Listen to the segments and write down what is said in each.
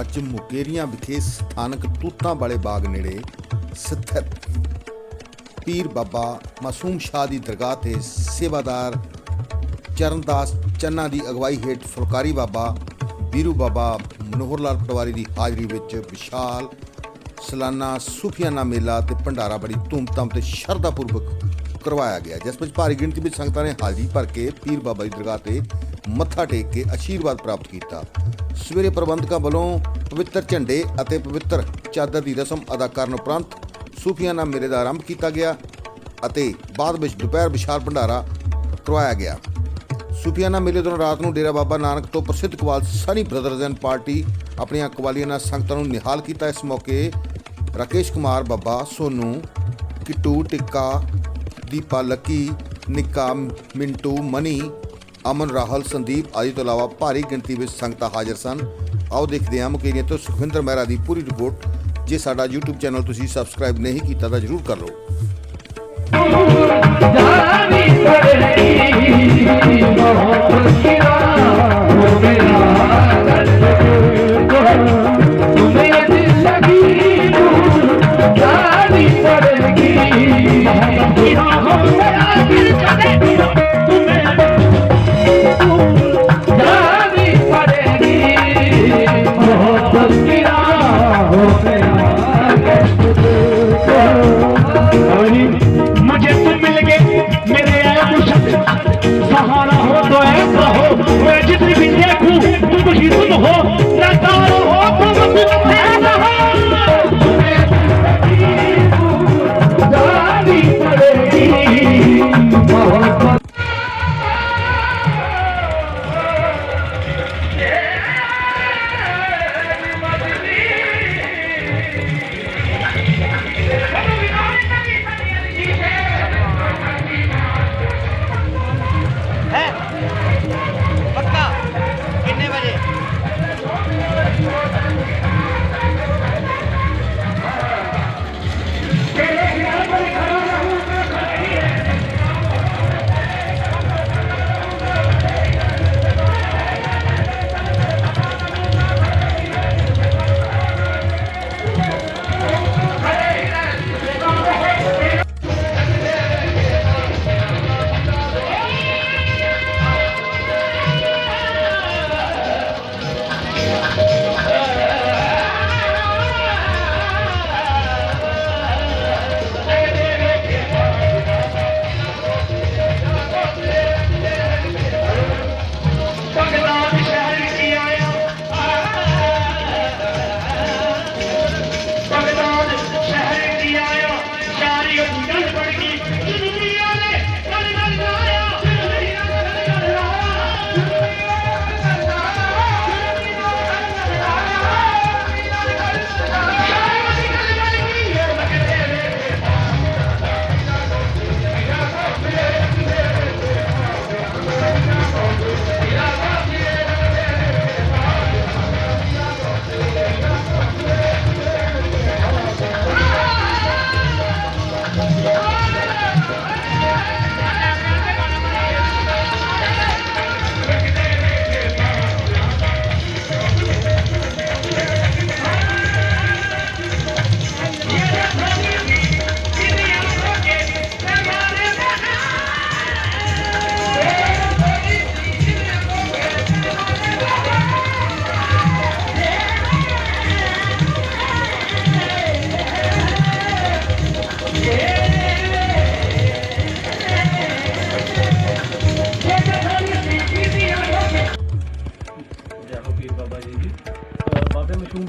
ਅੱਜ ਮੁਕੇਰੀਆਂ ਵਿਖੇ ਸਥਾਨਕ ਤੂਤਾਂ ਵਾਲੇ ਬਾਗ ਨੇੜੇ ਸਥਿਤ ਪੀਰ ਬਾਬਾ ਮਾਸੂਮ ਸ਼ਾਹ ਦੀ ਦਰਗਾਹ ਤੇ ਸੇਵਾਦਾਰ ਚਰਨਦਾਸ ਚੰਨਾ ਦੀ ਅਗਵਾਈ ਹੇਠ ਫੁਲਕਾਰੀ ਬਾਬਾ, ਬੀਰੂ ਬਾਬਾ ਮਨੋਹਰ ਲਾਲ ਪਟਵਾਰੀ ਦੀ ਹਾਜ਼ਰੀ ਵਿੱਚ ਵਿਸ਼ਾਲ ਸਲਾਨਾ ਸੂਫੀਆਨਾ ਮੇਲਾ ਤੇ ਭੰਡਾਰਾ ਬੜੀ ਧੂਮਧਾਮ ਤੇ ਸ਼ਰਧਾਪੂਰਵਕ ਕਰਵਾਇਆ ਗਿਆ, ਜਿਸ ਵਿੱਚ ਭਾਰੀ ਗਿਣਤੀ ਵਿੱਚ ਸੰਗਤਾਂ ਨੇ ਹਾਜ਼ਰੀ ਭਰ ਕੇ ਪੀਰ ਬਾਬਾ ਦੀ ਦਰਗਾਹ ਤੇ ਮੱਥਾ ਟੇਕ ਕੇ ਅਸ਼ੀਰਵਾਦ ਪ੍ਰਾਪਤ ਕੀਤਾ। ਸਵੇਰੇ ਪ੍ਰਬੰਧਕਾਂ ਵੱਲੋਂ ਪਵਿੱਤਰ ਝੰਡੇ ਅਤੇ ਪਵਿੱਤਰ ਚਾਦਰ ਦੀ ਰਸਮ ਅਦਾ ਕਰਨ ਉਪਰੰਤ ਸੂਫੀਆਨਾ ਮੇਲੇ ਦਾ ਆਰੰਭ ਕੀਤਾ ਗਿਆ ਅਤੇ ਬਾਅਦ ਵਿੱਚ ਦੁਪਹਿਰ ਵਿਸ਼ਾਲ ਭੰਡਾਰਾ ਕਰਵਾਇਆ ਗਿਆ। ਸੂਫੀਆਨਾ ਮੇਲੇ ਦੌਰਾਨ ਰਾਤ ਨੂੰ ਡੇਰਾ ਬਾਬਾ ਨਾਨਕ ਤੋਂ ਪ੍ਰਸਿੱਧ ਕਵਾਲ ਸਨੀ ਬ੍ਰਦਰਜ਼ ਐਂਡ ਪਾਰਟੀ ਆਪਣੀਆਂ ਕਵਾਲੀਆਂ ਨਾਲ ਸੰਗਤਾਂ ਨੂੰ ਨਿਹਾਲ ਕੀਤਾ। ਇਸ ਮੌਕੇ ਰਾਕੇਸ਼ ਕੁਮਾਰ, ਬੱਬਾ ਸੋਨੂ, ਕਿੱਟੂ, ਟਿੱਕਾ, ਦੀਪਾ ਲੱਕੀ, ਨਿੱਕਾ, ਮਿੰਟੂ, ਮਨੀ, ਅਮਨ, ਰਾਹਲ, ਸੰਦੀਪ ਆਦਿ ਤੋਂ ਇਲਾਵਾ ਭਾਰੀ ਗਿਣਤੀ ਵਿੱਚ ਸੰਗਤਾਂ ਹਾਜ਼ਰ ਸਨ। ਆਓ ਦੇਖਦੇ ਹਾਂ ਮੁਕੇਰੀਆਂ ਤੋਂ ਸੁਖਵਿੰਦਰ ਮਹਿਰਾ ਦੀ ਪੂਰੀ ਰਿਪੋਰਟ। ਜੇ ਸਾਡਾ YouTube ਚੈਨਲ ਤੁਸੀਂ ਸਬਸਕ੍ਰਾਈਬ ਨਹੀਂ ਕੀਤਾ ਤਾਂ ਜਰੂਰ ਕਰ ਲਓ।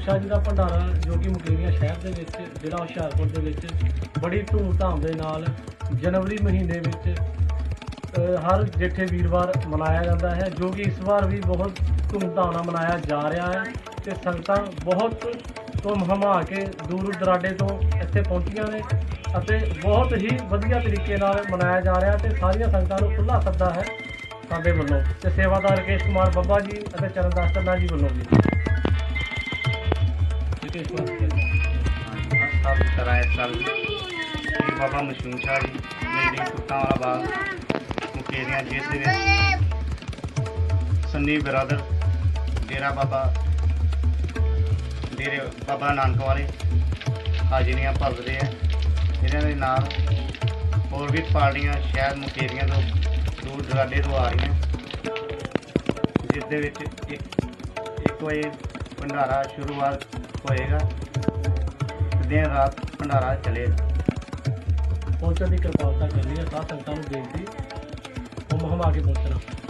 ਬਾਬੇ ਸ਼ਾਹ ਜੀ ਦਾ ਭੰਡਾਰਾ ਜੋ ਕਿ ਮੁਕੇਰੀਆਂ ਸ਼ਹਿਰ ਦੇ ਵਿੱਚ, ਜ਼ਿਲ੍ਹਾ ਹੁਸ਼ਿਆਰਪੁਰ ਦੇ ਵਿੱਚ ਬੜੀ ਧੂਮਧਾਮ ਦੇ ਨਾਲ ਜਨਵਰੀ ਮਹੀਨੇ ਵਿੱਚ ਹਰ ਜੇਠੇ ਵੀਰਵਾਰ ਮਨਾਇਆ ਜਾਂਦਾ ਹੈ, ਜੋ ਕਿ ਇਸ ਵਾਰ ਵੀ ਬਹੁਤ ਧੂਮਧਾਮ ਨਾਲ ਮਨਾਇਆ ਜਾ ਰਿਹਾ ਹੈ ਤੇ ਸੰਗਤਾਂ ਬਹੁਤ ਧੂਮ ਹਮਾ ਕੇ ਦੂਰ ਦਰਾਡੇ ਤੋਂ ਇੱਥੇ ਪਹੁੰਚੀਆਂ ਨੇ ਅਤੇ ਬਹੁਤ ਹੀ ਵਧੀਆ ਤਰੀਕੇ ਨਾਲ ਮਨਾਇਆ ਜਾ ਰਿਹਾ ਤੇ ਸਾਰੀਆਂ ਸੰਗਤਾਂ ਨੂੰ ਖੁੱਲਾ ਸੱਦਾ ਹੈ ਸਾਡੇ ਵੱਲੋਂ ਤੇ ਸੇਵਾਦਾਰ ਕੇਸ਼ ਕੁਮਾਰ ਬੱਬਾ ਜੀ ਅਤੇ ਚਰਨਦਾਸ ਚੰਨਾ ਜੀ ਵੱਲੋਂ ਵੀ। ਰਕੇਸ਼ ਸਭ ਤਰ੍ਹਾਂ ਇਸ ਸਾਲ ਬਾਬਾ ਮਸ਼ਹੂਰ ਸ਼ਾਹ ਜੀ ਬਿਲਡਿੰਗ ਸੁੱਤਾਂ ਵਾਲਾ ਬਾਗ ਮੁਕੇਰੀਆਂ ਜਿਸ ਦੇ ਵਿੱਚ ਸੰਨੀ ਬਰਾਦਰ, ਡੇਰਾ ਬਾਬਾ, ਡੇਰੇ ਬਾਬਾ ਨਾਨਕ ਵਾਲੇ ਹਾਜ਼ਰੀਆਂ ਭਰਦੇ ਆ। ਇਹਨਾਂ ਦੇ ਨਾਲ ਹੋਰ ਵੀ ਪਾਰਟੀਆਂ, ਸ਼ਹਿਰ ਮੁਕੇਰੀਆਂ ਤੋਂ ਦੂਰ ਦਰਾਡੇ ਤੋਂ ਆ ਰਹੀਆਂ। ਜਿਸ ਦੇ ਵਿੱਚ ਇੱਕ ਇੱਕ ਵਜੇ ਭੰਡਾਰਾ ਸ਼ੁਰੂਆਤ ਹੋਏਗਾ। ਦਿਨ ਰਾਤ ਭੰਡਾਰਾ ਚੱਲੇਗਾ। ਪਹੁੰਚਣ ਦੀ ਕਿਰਪਾਲਤਾ ਕਰਨੀ ਹੈ। ਸਾਧ ਸੰਗਤਾਂ ਨੂੰ ਬੇਨਤੀ। ਉਹ ਮਹਮਾ ਕੇ ਪਹੁੰਚਣਾ।